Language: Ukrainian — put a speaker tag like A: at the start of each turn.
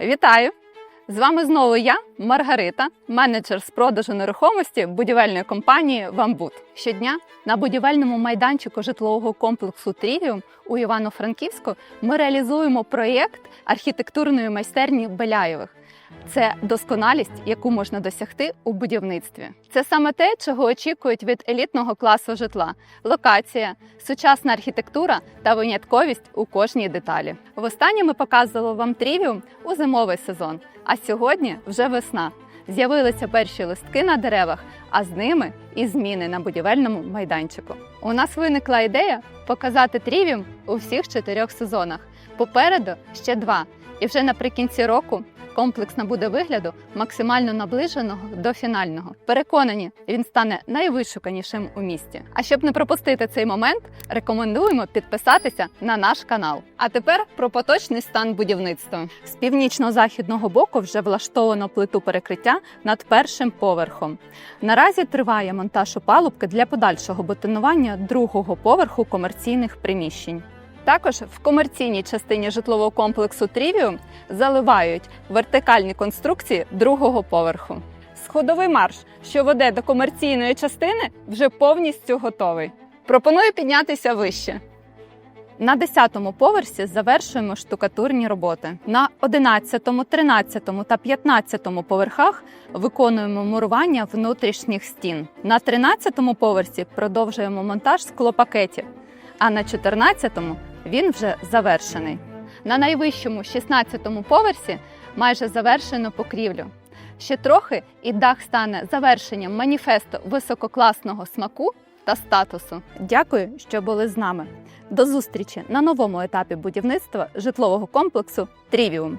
A: Вітаю! З вами знову я, Маргарита, менеджер з продажу нерухомості будівельної компанії Вамбут. Щодня на будівельному майданчику житлового комплексу Трівіум у Івано-Франківську ми реалізуємо проєкт архітектурної майстерні Беляєвих. Це досконалість, яку можна досягти у будівництві. Це саме те, чого очікують від елітного класу житла: локація, сучасна архітектура та винятковість у кожній деталі. Востаннє ми показували вам трівіум у зимовий сезон. А сьогодні вже весна. З'явилися перші листки на деревах, а з ними і зміни на будівельному майданчику. У нас виникла ідея показати трівіум у всіх чотирьох сезонах. Попереду ще два. І вже наприкінці року комплекс набуде вигляду максимально наближеного до фінального. Переконані, він стане найвишуканішим у місті. А щоб не пропустити цей момент, рекомендуємо підписатися на наш канал. А тепер про поточний стан будівництва. З північно-західного боку вже влаштовано плиту перекриття над першим поверхом. Наразі триває монтаж опалубки для подальшого бетонування другого поверху комерційних приміщень. Також в комерційній частині житлового комплексу Трівіум заливають вертикальні конструкції другого поверху. Сходовий марш, що веде до комерційної частини, вже повністю готовий. Пропоную піднятися вище. На 10-му поверсі завершуємо штукатурні роботи. На 11, 13 та 15 поверхах виконуємо мурування внутрішніх стін. На 13-му поверсі продовжуємо монтаж склопакетів, а на 14-му він вже завершений. На найвищому 16-му поверсі майже завершено покрівлю. Ще трохи і дах стане завершенням маніфесту висококласного смаку та статусу. Дякую, що були з нами. До зустрічі на новому етапі будівництва житлового комплексу Трівіум.